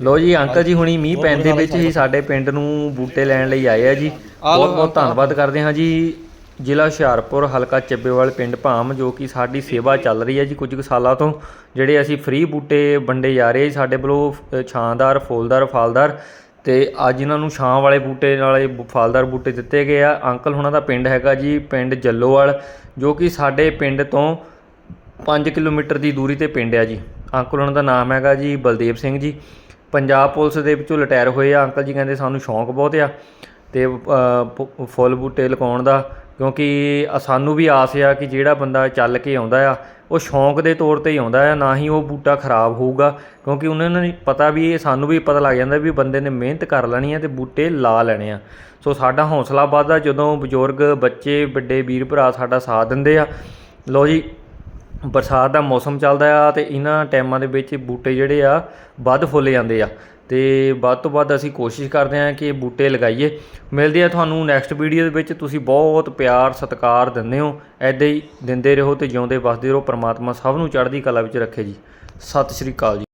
ਲੋ ਜੀ ਅੰਕਲ ਜੀ ਹੁਣੀ ਮੀਂਹ ਪੈਣ ਦੇ ਵਿੱਚ ਹੀ ਸਾਡੇ ਪਿੰਡ ਨੂੰ ਬੂਟੇ ਲੈਣ ਲਈ ਆਏ ਆ ਜੀ। ਬਹੁਤ ਬਹੁਤ ਧੰਨਵਾਦ ਕਰਦੇ ਹਾਂ ਜੀ। ਜ਼ਿਲ੍ਹਾ ਹੁਸ਼ਿਆਰਪੁਰ ਹਲਕਾ ਚੱਬੇਵਾਲ ਪਿੰਡ ਭਾਮ ਜੋ ਕਿ ਸਾਡੀ ਸੇਵਾ ਚੱਲ ਰਹੀ ਹੈ ਜੀ ਕੁਝ ਕੁ ਸਾਲਾਂ ਤੋਂ। ਜਿਹੜੇ ਅਸੀਂ ਫ੍ਰੀ ਬੂਟੇ ਵੰਡੇ ਜਾ ਰਹੇ ਸਾਡੇ ਵੱਲੋਂ ਛਾਂਦਾਰ ਫੁੱਲਦਾਰ ਫਲਦਾਰ ਤੇ ਅੱਜ ਇਹਨਾਂ ਨੂੰ ਛਾਂ ਵਾਲੇ ਬੂਟੇ ਨਾਲੇ ਫਲਦਾਰ ਬੂਟੇ ਦਿੱਤੇ ਗਏ ਆ। ਅੰਕਲ ਹੁਣਾਂ ਦਾ ਪਿੰਡ ਹੈਗਾ ਜੀ ਪਿੰਡ ਜੱਲੋਵਾਲ ਜੋ ਕਿ ਸਾਡੇ ਪਿੰਡ ਤੋਂ 5 ਕਿਲੋਮੀਟਰ ਦੀ ਦੂਰੀ ਤੇ ਪਿੰਡ ਆ ਜੀ। ਅੰਕਲ ਉਹਨਾਂ ਦਾ ਨਾਮ ਹੈਗਾ ਜੀ ਬਲਦੇਵ ਸਿੰਘ ਜੀ। ਪੰਜਾਬ ਪੁਲਿਸ ਦੇ ਵਿੱਚੋਂ ਰਿਟਾਇਰ ਹੋਏ ਆ। ਅੰਕਲ ਜੀ ਕਹਿੰਦੇ ਸਾਨੂੰ ਸ਼ੌਂਕ ਬਹੁਤ ਆ ਤੇ ਫੁੱਲ ਬੂਟੇ ਲਗਾਉਣ ਦਾ, ਕਿਉਂਕਿ ਸਾਨੂੰ ਵੀ ਆਸ ਆ ਕਿ ਜਿਹੜਾ ਬੰਦਾ ਚੱਲ ਕੇ ਆਉਂਦਾ ਆ, ਉਹ ਸ਼ੌਂਕ ਦੇ ਤੌਰ ਤੇ ਹੀ ਆਉਂਦਾ ਆ, ਨਾ ਹੀ ਉਹ ਬੂਟਾ ਖਰਾਬ ਹੋਊਗਾ, ਕਿਉਂਕਿ ਉਹਨਾਂ ਨੂੰ ਪਤਾ ਵੀ ਇਹ, ਸਾਨੂੰ ਵੀ ਪਤਾ ਲੱਗ ਜਾਂਦਾ ਵੀ ਬੰਦੇ ਨੇ ਮਿਹਨਤ ਕਰ ਲੈਣੀ ਆ ਤੇ ਬੂਟੇ ਲਾ ਲੈਣੇ ਆ। ਸੋ ਸਾਡਾ ਹੌਸਲਾ ਵੱਧਦਾ ਜਦੋਂ ਬਜ਼ੁਰਗ ਬੱਚੇ, ਵੱਡੇ ਵੀਰ ਭਰਾ ਸਾਡਾ ਸਾਥ ਦਿੰਦੇ ਆ। ਲੋ ਜੀ ਬਰਸਾਤ ਦਾ ਮੌਸਮ ਚੱਲਦਾ ਆ ਅਤੇ ਇਹਨਾਂ ਟਾਈਮਾਂ ਦੇ ਵਿੱਚ ਬੂਟੇ ਜਿਹੜੇ ਆ ਵੱਧ ਫੁੱਲ ਜਾਂਦੇ ਆ। ਅਤੇ ਵੱਧ ਤੋਂ ਵੱਧ ਅਸੀਂ ਕੋਸ਼ਿਸ਼ ਕਰਦੇ ਹਾਂ ਕਿ ਬੂਟੇ ਲਗਾਈਏ। ਮਿਲਦੇ ਆ ਤੁਹਾਨੂੰ ਨੈਕਸਟ ਵੀਡੀਓ ਦੇ ਵਿੱਚ। ਤੁਸੀਂ ਬਹੁਤ ਪਿਆਰ, ਸਤਿਕਾਰ ਦਿੰਦੇ ਹੋ। ਐਦਾਂ ਹੀ ਦਿੰਦੇ ਰਹੋ ਤੇ ਜਿਉਂਦੇ ਵਸਦੇ ਰਹੋ। ਪ੍ਰਮਾਤਮਾ ਸਭ ਨੂੰ ਚੜ੍ਹਦੀ ਕਲਾ ਵਿੱਚ ਰੱਖੇ ਜੀ। ਸਤਿ ਸ਼੍ਰੀ ਅਕਾਲ ਜੀ।